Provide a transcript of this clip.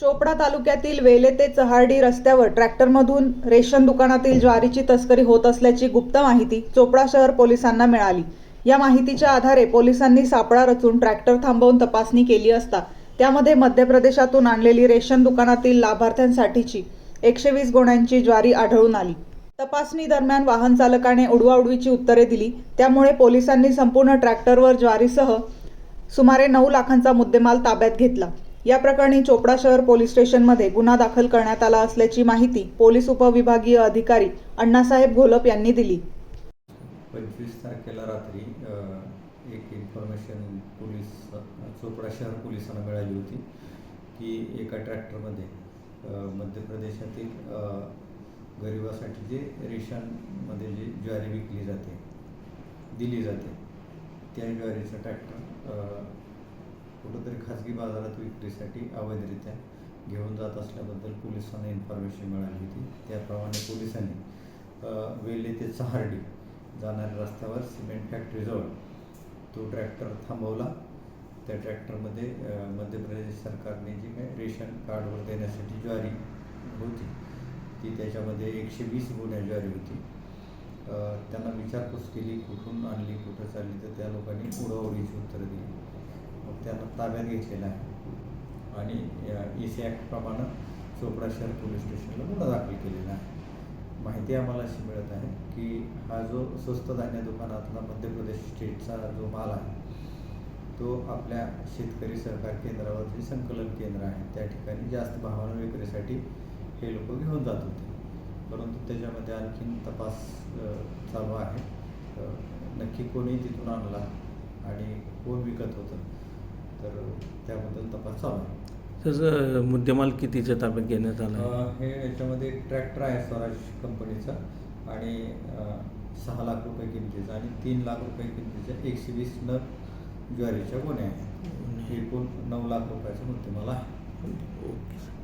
चोपडा तालुक्यातील वेले ते चहार्डी रस्त्यावर ट्रॅक्टरमधून रेशन दुकानातील ज्वारीची तस्करी होत असल्याची गुप्त माहिती चोपडा शहर पोलिसांना मिळाली. या माहितीच्या आधारे पोलिसांनी सापळा रचून ट्रॅक्टर थांबवून तपासणी केली असता त्यामध्ये मध्य प्रदेशातून आणलेली रेशन दुकानातील लाभार्थ्यांसाठीची एकशे वीस गोण्यांची ज्वारी आढळून आली. तपासणी दरम्यान वाहन चालकाने उडवाउडवीची उत्तरे दिली. त्यामुळे पोलिसांनी संपूर्ण ट्रॅक्टरवर ज्वारीसह सुमारे नऊ लाखांचा मुद्देमाल ताब्यात घेतला. या प्रकरणी चोपडा शहर पोलीस स्टेशनमध्ये गुन्हा दाखल करण्यात आला असल्याची माहिती पोलीस उपविभागीय अधिकारी अण्णासाहेब घोलप यांनी दिली. पंचवीस तारखेला रात्री एक इन्फॉर्मेशन पोलीस चोपडा शहर पोलिसांना मिळाली होती की एका ट्रॅक्टरमध्ये मध्य प्रदेशातील गरिबासाठी जे रेशनमध्ये जी ज्वारी विकली जाते दिली जाते त्या ज्वारीचा ट्रॅक्टर कुठंतरी खाजगी बाजारात विक्रीसाठी अवैधरित्या घेऊन जात असल्याबद्दल पोलिसांना इन्फॉर्मेशन मिळाली होती. त्याप्रमाणे पोलिसांनी अ, वेल्हे ते चहार्डी जाणाऱ्या रस्त्यावर सिमेंट फॅक्टरीजवळ तो ट्रॅक्टर थांबवला. त्या ट्रॅक्टरमध्ये मध्य प्रदेश सरकारने जी काही रेशन कार्डवर देण्यासाठी ज्वारी होती ती त्याच्यामध्ये एकशे वीस गुन्ह्या ज्वारी होती. त्यांना विचारपूस केली कुठून आणली कुठं चालली तर त्या लोकांनी उडवडीची उत्तरं दिली. त्यांना ताब्यात घेतलेलं आहे. आणि ई सी ॲक्टप्रमाणे चोपडा शहर पोलीस स्टेशनला गुन्हा दाखल केलेला आहे. माहिती आम्हाला अशी मिळत आहे की हा जो स्वस्त धान्य दुकानातला मध्य प्रदेश स्टेटचा जो माल आहे तो आपल्या शेतकरी सहकार केंद्रावर जे संकलन केंद्र आहे. त्या ठिकाणी जास्त भावानं विक्रीसाठी हे लोक घेऊन जात होते. परंतु त्याच्यामध्ये आणखीन तपास चालू आहे. नक्की कोणी तिथून आणला आणि कोण विकत होतं तर त्याबद्दल तपास चालू आहे. त्याचं मुद्देमाल कितीच्या ताब्यात घेण्यात आला? अ, हे याच्यामध्ये एक ट्रॅक्टर आहे स्वराज कंपनीचा आणि अ, सहा लाख रुपये किमतीचा आणि तीन लाख रुपये किमतीच्या एकशे वीस नग ज्वारीच्या गोण्या आहेत. एकूण नऊ लाख रुपयाचा मुद्देमाल आहे. ओके